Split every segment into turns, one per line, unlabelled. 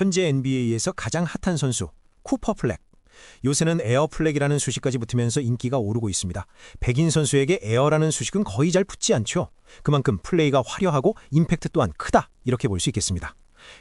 현재 NBA에서 가장 핫한 선수 쿠퍼 플렉. 요새는 에어 플렉이라는 수식까지 붙으면서 인기가 오르고 있습니다. 백인 선수에게 에어라는 수식은 거의 잘 붙지 않죠. 그만큼 플레이가 화려하고 임팩트 또한 크다 이렇게 볼 수 있겠습니다.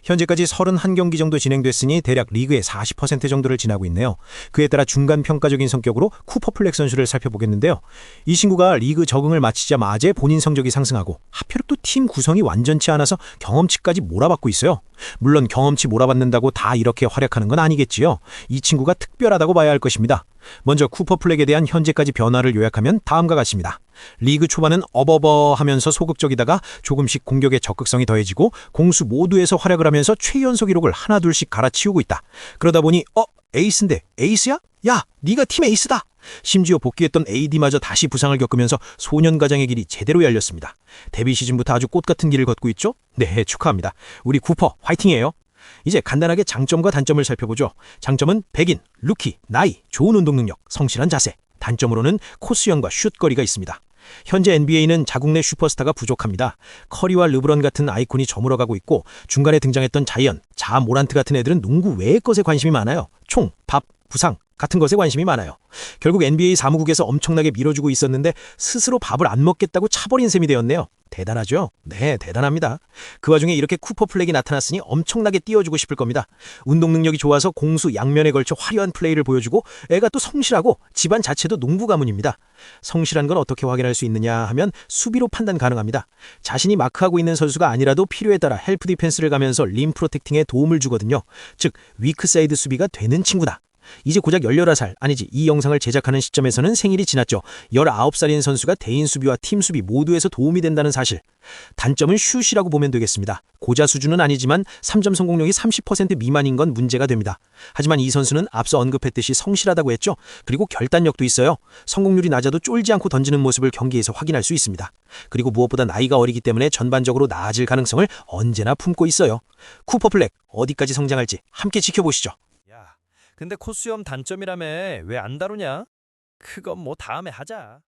현재까지 31경기 정도 진행됐으니 대략 리그의 40% 정도를 지나고 있네요. 그에 따라 중간 평가적인 성격으로 쿠퍼 플렉 선수를 살펴보겠는데요. 이 친구가 리그 적응을 마치자마자 본인 성적이 상승하고 하필 또 팀 구성이 완전치 않아서 경험치까지 몰아받고 있어요. 물론 경험치 몰아받는다고 다 이렇게 활약하는 건 아니겠지요. 이 친구가 특별하다고 봐야 할 것입니다. 먼저 쿠퍼 플렉에 대한 현재까지 변화를 요약하면 다음과 같습니다. 리그 초반은 어버버 하면서 소극적이다가 조금씩 공격에 적극성이 더해지고 공수 모두에서 활약을 하면서 최연소 기록을 하나둘씩 갈아치우고 있다. 그러다 보니 어? 에이스인데 에이스야? 야, 네가 팀 에이스다. 심지어 복귀했던 AD마저 다시 부상을 겪으면서 소년 가장의 길이 제대로 열렸습니다. 데뷔 시즌부터 아주 꽃 같은 길을 걷고 있죠? 네, 축하합니다. 우리 쿠퍼 화이팅이에요. 이제 간단하게 장점과 단점을 살펴보죠. 장점은 백인, 루키, 나이, 좋은 운동 능력, 성실한 자세. 단점으로는 코스형과 슛거리가 있습니다. 현재 NBA는 자국 내 슈퍼스타가 부족합니다. 커리와 르브론 같은 아이콘이 저물어가고 있고 중간에 등장했던 자이언, 자 모란트 같은 애들은 농구 외의 것에 관심이 많아요. 총, 밥, 부상 같은 것에 관심이 많아요. 결국 NBA 사무국에서 엄청나게 밀어주고 있었는데 스스로 밥을 안 먹겠다고 차버린 셈이 되었네요. 대단하죠? 네, 대단합니다. 그 와중에 이렇게 쿠퍼 플렉이 나타났으니 엄청나게 띄워주고 싶을 겁니다. 운동 능력이 좋아서 공수 양면에 걸쳐 화려한 플레이를 보여주고 애가 또 성실하고 집안 자체도 농부 가문입니다. 성실한 건 어떻게 확인할 수 있느냐 하면 수비로 판단 가능합니다. 자신이 마크하고 있는 선수가 아니라도 필요에 따라 헬프 디펜스를 가면서 림 프로텍팅에 도움을 주거든요. 즉 위크 사이드 수비가 되는 친구다. 이제 고작 11살, 아니지, 이 영상을 제작하는 시점에서는 생일이 지났죠. 19살인 선수가 대인 수비와 팀 수비 모두에서 도움이 된다는 사실. 단점은 슛이라고 보면 되겠습니다. 고자 수준은 아니지만 3점 성공률이 30% 미만인 건 문제가 됩니다. 하지만 이 선수는 앞서 언급했듯이 성실하다고 했죠. 그리고 결단력도 있어요. 성공률이 낮아도 쫄지 않고 던지는 모습을 경기에서 확인할 수 있습니다. 그리고 무엇보다 나이가 어리기 때문에 전반적으로 나아질 가능성을 언제나 품고 있어요. 쿠퍼 플렉 어디까지 성장할지 함께 지켜보시죠.
야, 근데 코수염 단점이라며 왜 안 다루냐? 그건 뭐 다음에 하자.